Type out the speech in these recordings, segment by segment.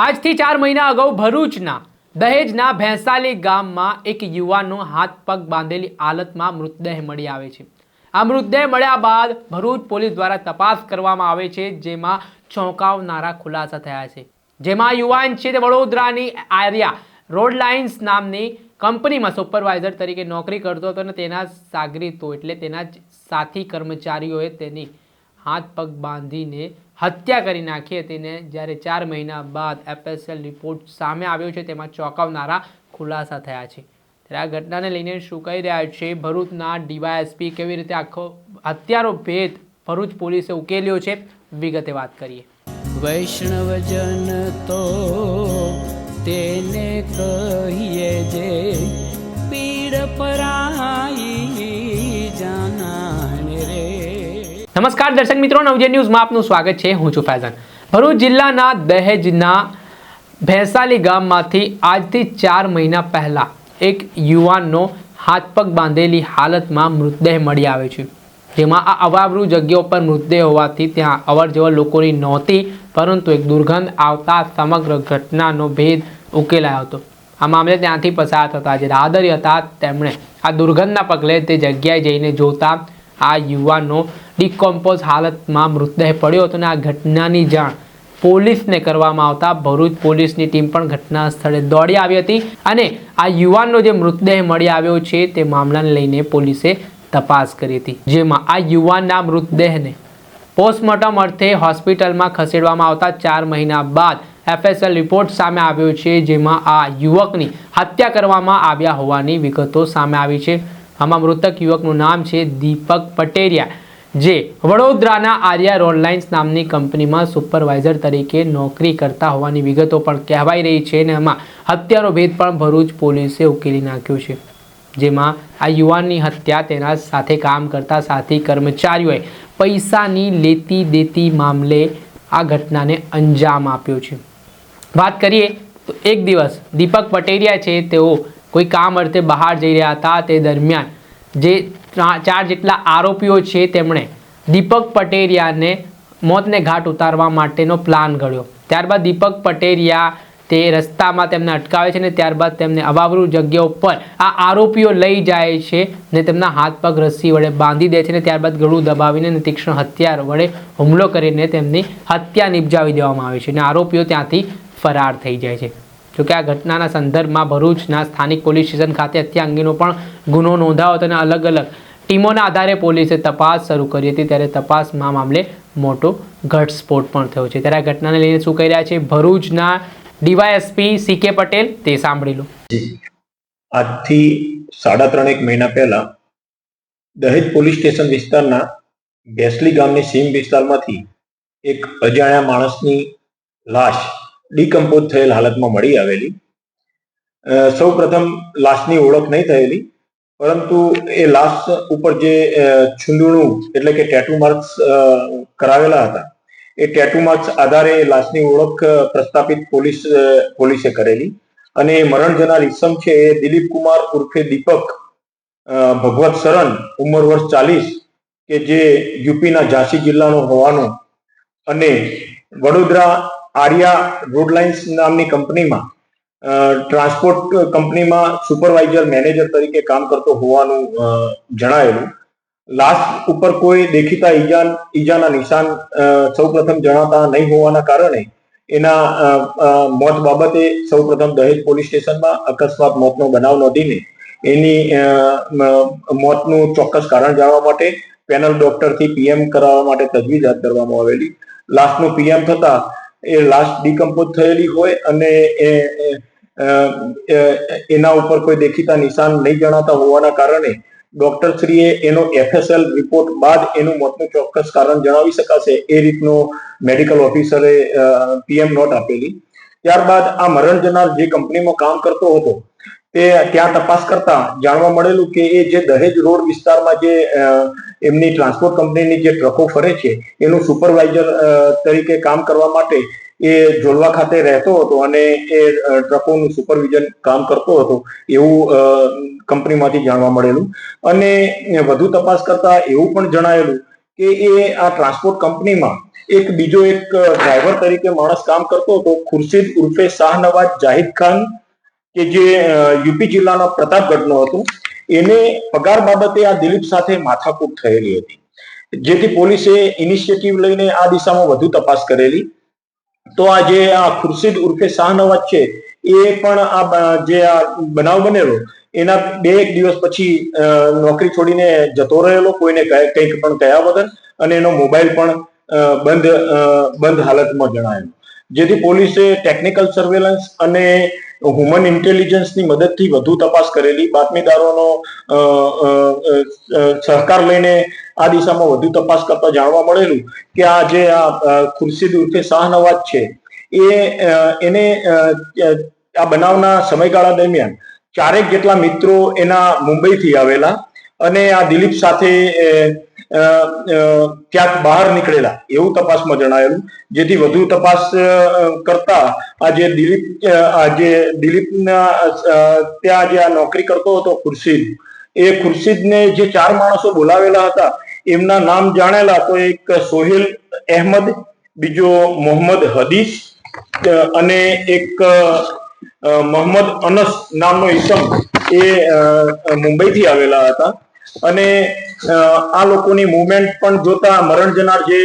આજથી ચાર મહિના અગાઉ ભરૂચના દહેજના ભેંસાલી ગામમાં એક યુવાનનો હાથ પગ બાંધેલી હાલતમાં મૃતદેહ મળી આવે છે. આ મૃતદેહ મળ્યા બાદ ભરૂચ પોલીસ દ્વારા તપાસ કરવામાં આવે છે, જેમાં ચોંકાવનારા ખુલાસા થયા છે. જેમાં યુવાન છે તે વડોદરાની આર્યા રોડ લાઇન્સ નામની કંપનીમાં સુપરવાઇઝર તરીકે નોકરી કરતો હતો અને તેના સાગરીતો એટલે તેના સાથી કર્મચારીઓએ તેની હાથ પગ બાંધીને હત્યા કરી નાખી હતી ને જ્યારે ચાર મહિના બાદ એફએસએલ રિપોર્ટ સામે આવ્યો છે, તેમાં ચોંકાવનારા ખુલાસા થયા છે. ત્યારે આ ઘટનાને લઈને શું કહી રહ્યા છે, ભરૂચના ડીવાયએસપી કેવી રીતે આખો હત્યારો ભેદ ભરૂચ પોલીસે ઉકેલ્યો છે, વિગતે વાત કરીએ. વૈષ્ણવજન તો તેને કહીએ જે પીડ પરાઈ નમસ્કાર દર્શક મિત્રો, નવજે ન્યૂઝમાં આપનું સ્વાગત છે. હું છું ફૈઝાન. ભરૂચ જિલ્લાના દહેજના ભેંસાલી ગામમાંથી આજથી ચાર મહિના પહેલા એક યુવાનનો હાથ પગ બાંધેલી હાલતમાં મૃતદેહ મળી આવે છે. જેમાં આ અવાવરૂ જગ્યા ઉપર મૃતદેહ હોવાથી ત્યાં અવરજવર લોકોની નહોતી, પરંતુ એક દુર્ગંધ આવતા સમગ્ર ઘટનાનો ભેદ ઉકેલાયો હતો. આ મામલે ત્યાંથી પસાર થતા જે રાહદરી હતા, તેમણે આ દુર્ગંધના પગલે તે જગ્યાએ જઈને જોતા આ યુવાનનો ડિકોમ્પોઝ હાલતમાં મૃતદેહ પડ્યો હતો અને આ ઘટનાની જાણ પોલીસને કરવામાં આવતા ભરૂચ પોલીસની ટીમ પણ ઘટના સ્થળે દોડી આવી હતી અને આ યુવાનનો જે મૃતદેહ મળી આવ્યો છે તે મામલાને લઈને પોલીસે તપાસ કરી હતી. જેમાં આ યુવાનના મૃતદેહને પોસ્ટમોર્ટમ અર્થે હોસ્પિટલમાં ખસેડવામાં આવતા ચાર મહિના બાદ એફએસએલ રિપોર્ટ સામે આવ્યો છે, જેમાં આ યુવકની હત્યા કરવામાં આવ્યા હોવાની વિગતો સામે આવી છે. આમાં મૃતક યુવકનું નામ છે દીપક પટેરિયા. જે વડોદરાના આર્યા રોડલાઇન્સ નામની કંપનીમાં સુપરવાઇઝર તરીકે નોકરી કરતા હોવાની વિગતો પણ કહેવાઈ રહી છે અને એમાં હત્યાનો ભેદ પણ ભરૂચ પોલીસે ઉકેલી નાખ્યો છે. જેમાં આ યુવાનની હત્યા તેના સાથે કામ કરતા સાથી કર્મચારીઓએ પૈસાની લેતી દેતી મામલે આ ઘટનાને અંજામ આપ્યો છે. વાત કરીએ તો એક દિવસ દીપક પટેરિયા છે, તેઓ કોઈ કામ અર્થે બહાર જઈ રહ્યા હતા. તે દરમિયાન જે ચાર જેટલા આરોપીઓ છે તેમણે. દીપક પટેરિયાને મોતને ઘાટ ઉતારવા માટેનો પ્લાન ઘડ્યો. ત્યારબાદ દીપક પટેરિયા તે રસ્તામાં તેમને અટકાવે છે ને ત્યારબાદ તેમને અવાવરૂ જગ્યા ઉપર આ આરોપીઓ લઈ જાય છે ને તેમના હાથ પગ રસ્સી વડે બાંધી દે છે ને ત્યારબાદ ગળું દબાવીને તીક્ષ્ણ હથિયાર વડે હુમલો કરીને તેમની હત્યા નિપજાવી દેવામાં આવે છે અને આરોપીઓ ત્યાંથી ફરાર થઈ જાય છે. જોકે આ ઘટનાના સંદર્ભમાં ભરૂચના સ્થાનિક પોલીસ સ્ટેશન ખાતે હત્યા અંગેનો પણ ગુનો નોંધાયો હતો અને અલગ અલગ ટીમોના આધારે પોલીસે તપાસ શરૂ કરી હતી. ત્યારે તપાસમાં મામલે મોટો ઘટસ્ફોટ પણ થયો છે. ત્યારે આ ઘટનાને લઈને શું કહી રહ્યા છે? ભરૂચના ડીવાયએસપી સી કે પટેલ, તે સાંભળી લો. આજથી સાડા ત્રણ એક મહિના પહેલા દહેજ પોલીસ સ્ટેશન વિસ્તારના બેસલી ગામની સીમ વિસ્તારમાંથી એક અજાણ્યા માણસની લાશ ડીકમ્પોઝ થયેલ હાલતમાં મળી આવેલી. સૌ પ્રથમ લાશની ઓળખ નહીં થયેલી, પરંતુ એ લાશ ઉપર જે છુંદણું એટલે કે ટેટુ માર્ક્સ કરાવેલા હતા, એ ટેટુ માર્ક્સ આધારે લાશની ઓળખ પ્રસ્થાપિત પોલીસ પોલીસે કરેલી. અને મરણ જનાર ઇસમ છે એ દિલીપ કુમાર ઉર્ફે દીપક ભગવત શરણ, ઉંમર વર્ષ ચાલીસ, કે જે યુપીના ઝાંસી જિલ્લાનો હોવાનો. અને વડોદરા આર્યા રોડ લાઇન્સ નામની કંપનીમાં ટ્રાન્સપોર્ટ કંપનીમાં સુપરવાઇઝર, મેનેજર તરીકે કામ કરતો હોવાનું જણાયેલું. લાશ ઉપર કોઈ દેખીતા ઈજા ઈજાના નિશાન સૌપ્રથમ જણાતા નહીં હોવાના કારણે એના મોત બાબતે સૌપ્રથમ દહેજ પોલીસ સ્ટેશનમાં અકસ્માત મોતનો બનાવ નોંધીને એની મોતનું ચોક્કસ કારણ જાણવા માટે પેનલ ડોક્ટરથી પીએમ કરાવવા માટે તજવીજ હાથ ધરવામાં આવેલી. લાસ્ટનું પીએમ થતા એ લાસ્ટ ડિકમ્પોઝ થયેલી હોય અને એ એના ઉપર કોઈ દેખીતા નિશાન નહીં જણાતા હોવાના કારણે ડોક્ટર શ્રીએ એનો એફએસએલ રિપોર્ટ બાદ એનું મોતનું ચોક્કસ કારણ જણાવી શકાશે એ રીતનો મેડિકલ ઓફિસરે પીએમ નોટ આપેલી. ત્યારબાદ આ મરણ જનાર જે કંપનીમાં કામ કરતો હતો તે ત્યાં તપાસ કરતા જાણવા મળેલું કે એ જે દહેજ રોડ વિસ્તારમાં જે અ, એમની ટ્રાન્સપોર્ટ કંપનીની જે ટ્રકો ફરે છે, એનું સુપરવાઇઝર તરીકે કામ કરવા માટે એ જોલવા ખાતે રહેતો હતો અને એ ટ્રકોનું સુપરવિઝન કામ કરતો હતો એવું કંપનીમાંથી જાણવા મળેલું. અને વધુ તપાસ કરતા એવું પણ જણાયેલું કે એ આ ટ્રાન્સપોર્ટ કંપનીમાં એક બીજો એક ડ્રાઈવર તરીકે માણસ કામ કરતો હતો, ખુરશીદ ઉર્ફે શાહનવાજ જાહિદ ખાન, કે જે યુપી જિલ્લાના પ્રતાપગઢનો હતો. એને પગાર બાબતે આ દિલીપ સાથે માથાકૂટ થયેલી હતી. જેથી પોલીસે ઇનિશિયેટિવ લઈને આ દિશામાં વધુ તપાસ કરેલી. તો આ જે આ ખુરશીદ ઉર્ફે શાહનવાજ છે, એ પણ આ જે આ બનાવ બનેલો, એના બે એક દિવસ પછી નોકરી છોડીને જતો રહેલો, કોઈને કંઈક પણ કયા વગર, અને એનો મોબાઈલ પણ બંધ બંધ હાલતમાં જણાયો. જેથી પોલીસે ટેકનિકલ સર્વેલન્સ અને હ્યુમન ઇન્ટેલિજન્સની મદદથી વધુ તપાસ કરેલી. બાતમીદારોનો સહકાર લઈને આ દિશામાં વધુ તપાસ કરતા જાણવા મળેલું કે આ જે આ ખુરશીદ ઉર્ફે શાહનવાજ છે, એ એને આ બનાવના સમયગાળા દરમિયાન ચારેક જેટલા મિત્રો એના મુંબઈથી આવેલા અને આ દિલીપ સાથે ક્યાંક બહાર નીકળેલા એવું તપાસમાં જણાયેલું જેથી વધુ તપાસ કરતા આ જે દિલીપ અ, આ જે દિલીપના ત્યાં જે આ નોકરી કરતો હતો ખુરશીદ એ ખુરશીદને જે ચાર માણસો બોલાવેલા હતા એમના નામ જાણેલા તો એક સોહેલ અહેમદ બીજો મોહમ્મદ હદીસ અને એક મોહમ્મદ અનસ નામનો ઈસમ એ મુંબઈથી આવેલા હતા. અને આ લોકોની મુવમેન્ટ પણ જોતા મરણ જનાર જે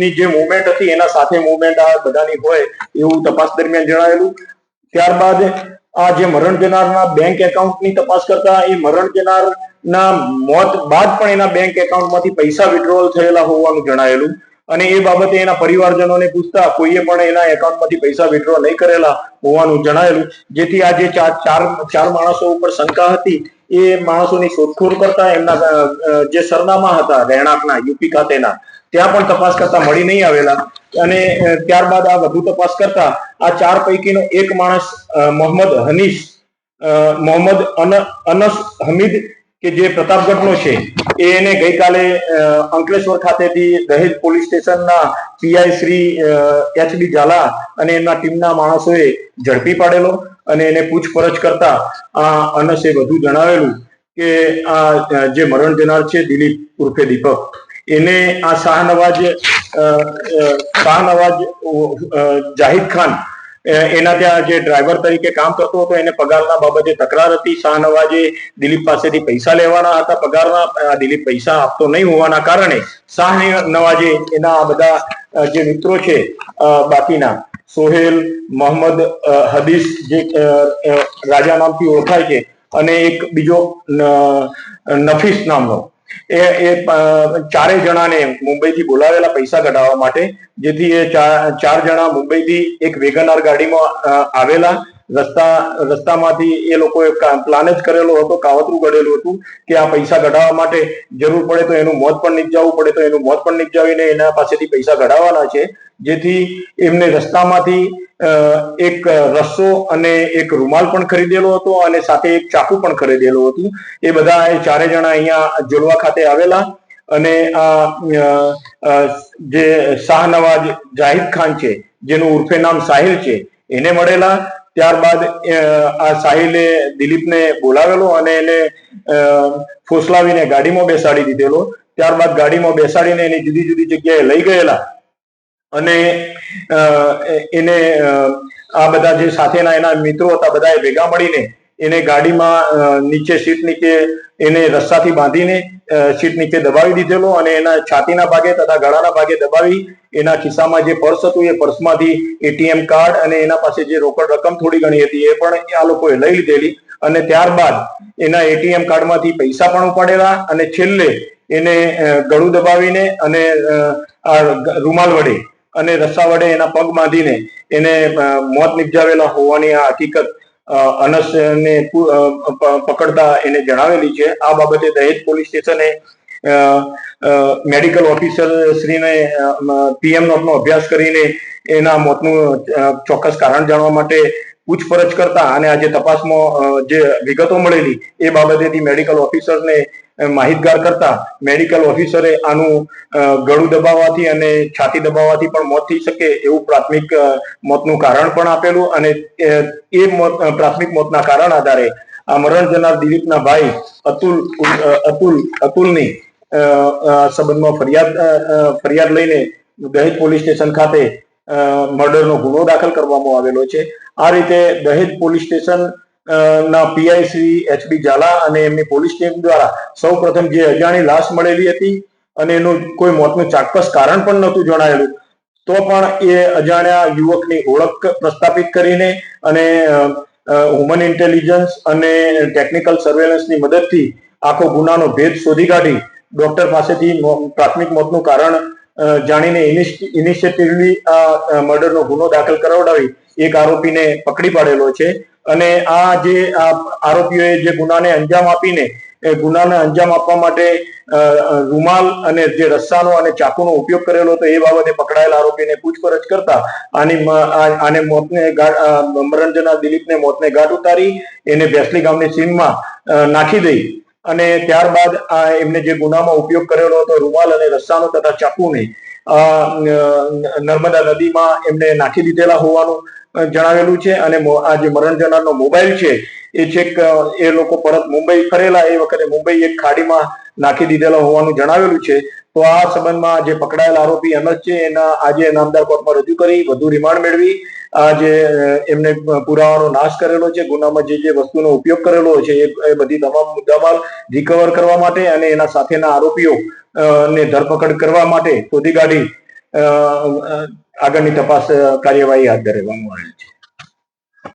ની જે મુવમેન્ટ હતી એના સાથે મુવમેન્ટ આ બધાની હોય એવું તપાસ દરમિયાન જણાયેલું. ત્યારબાદ આ જે મરણ જનારના બેંક એકાઉન્ટની તપાસ કરતા એ મરણ જનારના મોત બાદ પણ એના બેંક એકાઉન્ટમાંથી પૈસા વિડ્રોવલ થયેલા હોવાનું જણાયેલું. અને એ બાબતે એના પરિવારજનોને પૂછતા કોઈએ પણ એના એકાઉન્ટમાંથી પૈસા વિડ્રો નહીં કરેલા હોવાનું જણાયેલું. જેથી આ જે ચાર ચાર માણસો ઉપર શંકા હતી એ માણસોની શોધખોળ કરતા એમના જે સરનામા હતા, રહેણાંકના, યુપી ખાતેના, ત્યાં પણ તપાસ કરતા મળી નહીં આવેલા. અને ત્યારબાદ આ વધુ તપાસ કરતા આ ચાર પૈકીનો એક માણસ મોહમ્મદ હનીશ મોહમ્મદ અનસ હમીદ કે જે પ્રતાપગઢનો છે એને ગઈકાલે અંકલેશ્વર ખાતેથી દહેજ પોલીસ સ્ટેશનના PI Shri H D Zala અને એમના ટીમના માણસોએ ઝડપી પાડેલો. અને એને પૂછપરછ કરતા આ અનસે વધુ જણાવેલું કે આ જે મરણ જનાર છે દિલીપ ઉર્ફે દીપક, એને આ શાહનવાજ શાહનવાજ જાહિદ ખાન એના ત્યાં જે ડ્રાઈવર તરીકે કામ કરતો હતો, એને પગારના બાબતે તકરાર હતી. શાહનવાજે દિલીપ પાસેથી પૈસા લેવાના હતા. પગારના દિલીપ પૈસા આપતો નહીં હોવાના કારણે શાહ નવાજે એના આ બધા જે મિત્રો છે બાકીના સોહેલ, મોહમ્મદ હદીસ જે રાજા નામથી ઓળખાય છે અને એક બીજો નફીસ નામનો. એ એ ચારે જણાને મુંબઈથી બોલાવેલા પૈસા કઢાવવા માટે, જેથી એ ચાર જણા મુંબઈથી એક વેગનાર ગાડીમાં આવેલા રસ્તા, રસ્તામાંથી એ લોકોએ પ્લાન જ કરેલો હતો, કાવતરું ઘડેલું હતું કે આ પૈસા કઢાવવા માટે જરૂર પડે તો એનું મોત પણ નિપજાવવું પડે, તો એનું મોત પણ નિપજાવીને એના પાસેથી પૈસા કઢાવવાના છે. જેથી એમને રસ્તામાંથી એક રસ્સો અને એક રૂમાલ પણ ખરીદેલો હતો અને સાથે એક ચાકુ પણ ખરીદેલું હતું. એ બધા એ ચારે જણા અહીંયા જોડવા ખાતે આવેલા અને આ જે શાહનવાજ જાહિદ ખાન છે, જેનું ઉર્ફે નામ સાહિલ છે, એને મળેલા ત્યારબાદ આ સાહિલે દિલીપને બોલાવેલો અને એને ફોસલાવીને ગાડીમાં બેસાડી દીધેલો. ત્યારબાદ ગાડીમાં બેસાડીને એની જુદી જુદી જગ્યાએ લઈ ગયેલા અને એને આ બધા જે સાથેના એના મિત્રો હતા, બધાએ ભેગા મળીને એને ગાડીમાં નીચે સીટ નીચે એને રસ્સાથી બાંધીને સીટ નીચે દબાવી દીધેલો અને એના છાતીના ભાગે તથા ગળાના ભાગે દબાવી એના ખિસ્સામાં જે પર્સ હતું એ પર્સમાંથી એટીએમ કાર્ડ અને એના પાસે જે રોકડ રકમ થોડી ઘણી હતી એ પણ આ લોકોએ લઈ લીધેલી અને ત્યારબાદ એના એટીએમ કાર્ડમાંથી પૈસા પણ ઉપાડેલા અને છેલ્લે એને ગળું દબાવીને અને આ રૂમાલ વડે અને રસ્સા વડે એના પગ બાંધીને એને મોત નિપજાવેલા હોવાની આ હકીકત અનસને પુ- અ, પકડતા એને જણાવેલી છે. આ બાબતે દહેજ પોલીસ સ્ટેશને મેડિકલ ઓફિસર શ્રીને પીએમ નોટનો અભ્યાસ કરીને એના મોતનું ચોક્કસ કારણ જાણવા માટે પૂછપરછ કરતા અને આજે તપાસમાં જે વિગતો મળેલી, એ બાબતેથી મેડિકલ ઓફિસરને માહિતગાર કરતા મેડિકલ ઓફિસરે આનું ગળું દબાવવાથી અને છાતી દબાવવાથી પણ મોત થઈ શકે એવું પ્રાથમિક મોતનું કારણ પણ આપેલું અને એ મોત પ્રાથમિક મોતના કારણ આધારે આ મરણ જનાર દિલીપના ભાઈ અતુલ અતુલ, અતુલની સંબંધમાં ફરિયાદ ફરિયાદ લઈને દહેજ પોલીસ સ્ટેશન ખાતે મર્ડરનો ગુનો દાખલ કરવામાં આવેલો છે. આ રીતે દહેજ પોલીસ સ્ટેશન ના પીઆઈ શ્રી એચબી ઝાલા અને એમની પોલીસ ટીમ દ્વારા સૌ પ્રથમ જે અજાણી લાશ મળેલી હતી અને એનું કોઈ મોતનું ચાકસ કારણ પણ નહોતું જણાયેલું, તો પણ એ અજાણ્યા યુવકની ઓળખ પ્રસ્થાપિત કરીને અને હ્યુમન ઇન્ટેલિજન્સ અને ટેકનિકલ સર્વેલન્સની મદદથી આખો ગુનાનો ભેદ શોધી કાઢી ડોક્ટર પાસેથી પ્રાથમિક મોતનું કારણ જાણીને ઇનિશિયેટિવલી આ મર્ડરનો ગુનો દાખલ કરાવડાવી, એક આરોપીને પકડી પાડેલો છે. અને આ જે આરોપીઓએ જે ગુનાને અંજામ આપીને, એ ગુનાને અંજામ આપવા માટે રૂમાલ અને જે રસ્સાનો અને ચાકુનો ઉપયોગ કરેલો હતો, એ બાબતે પકડાયેલા આરોપીને પૂછપરછ કરતા, આની આને મોતને મરણજના દિલીપને મોતને ગાંઠ ઉતારી, એને ભેસલી ગામની સીમમાં નાખી દઈ. અને ત્યારબાદ આ એમને જે ગુનામાં ઉપયોગ કરેલો હતો, રૂમાલ અને રસ્સાનો તથા ચાકુને નર્મદા નદીમાં એમને નાખી દીધેલા હોવાનું જણાવેલું છે અને આ જે મરણ જનારનો મોબાઈલ છે, એ છેક એ લોકો પરત મુંબઈ ફરેલા એ વખતે મુંબઈ એક ખાડીમાં નાખી દીધેલા હોવાનું જણાવેલું છે. તો આ સંબંધમાં જે પકડાયેલ આરોપી અનસ છે, એના આજે નામદાર કોર્ટમાં રજૂ કરી, વધુ રિમાન્ડ મેળવી. આ જે એમને પુરાવાનો નાશ કરેલો છે, ગુનામાં જે જે વસ્તુનો ઉપયોગ કરેલો છે, એ બધી તમામ મુદ્દામાલ રિકવર કરવા માટે અને એના સાથેના આરોપીઓ ને ધરપકડ કરવા માટે શોધી કાઢી. આગળની તપાસ કાર્યવાહી હાથ ધરવામાં આવેલ છે.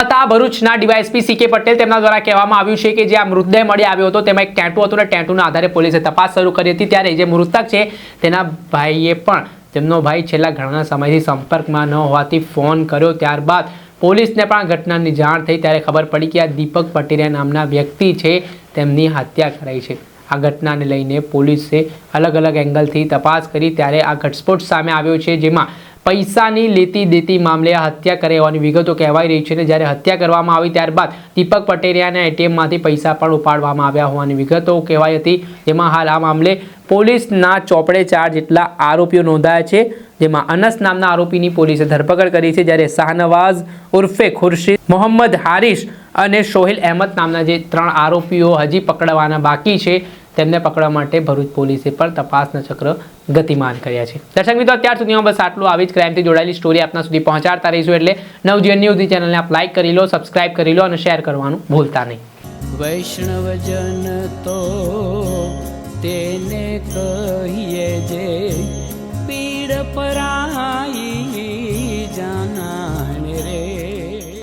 હતા ભરૂચના ડીવાયએસપી સી કે પટેલ તેમના દ્વારા કહેવામાં આવ્યું છે કે જે આ મૃતદેહ મળી આવ્યો હતો, તેમાં એક ટેટુ હતું અને ટેટુના આધારે પોલીસે તપાસ શરૂ કરી હતી. ત્યારે જે મૃતક છે, તેના ભાઈએ પણ, તેમનો ભાઈ છેલ્લા ઘણા સમયથી સંપર્કમાં ન હોવાથી ફોન કર્યો. ત્યારબાદ પોલીસને પણ ઘટનાની જાણ થઈ. ત્યારે ખબર પડી કે આ દીપક પટેરિયા નામના વ્યક્તિ છે, તેમની હત્યા કરાઈ છે. આ ઘટનાને લઈને પોલીસે અલગ અલગ એંગલથી તપાસ કરી. ત્યારે આ ઘટસ્ફોટ સામે આવ્યો છે, જેમાં પૈસાની લેતી દેતી મામલે હત્યા કરી હોવાની વિગતો કહેવાઈ રહી છે અને જ્યારે હત્યા કરવામાં આવી ત્યારબાદ દીપક પટેરિયાના એટીએમમાંથી પૈસા પણ ઉપાડવામાં આવ્યા હોવાની વિગતો કહેવાઈ હતી. જેમાં હાલ આ મામલે પોલીસના ચોપડે ચાર જેટલા આરોપીઓ નોંધાયા છે, જેમાં અનસ નામના આરોપીની પોલીસે ધરપકડ કરી છે, જ્યારે શાહનવાઝ ઉર્ફે ખુરશીદ મોહમ્મદ હારિશ અને સોહેલ અહેમદ નામના જે ત્રણ આરોપીઓ હજી પકડવાના બાકી છે તેમને પકડવા માટે ભરૂચ પોલીસે પણ તપાસના ચક્ર ગતિમાન કર્યા છે. દર્શક મિત્રો, અત્યાર સુધીમાં બસ આટલું આવી જ ક્રાઇમથી જોડાયેલી સ્ટોરી આપના સુધી પહોંચાડતા રહીશું એટલે નવજીવન ન્યૂઝની ચેનલને આપ લાઇક કરી લો સબસ્ક્રાઇબ કરી લો અને શેર કરવાનું ભૂલતા નહીં. વૈષ્ણવજન તો તેને કહીએ જે પીડ પરાઈ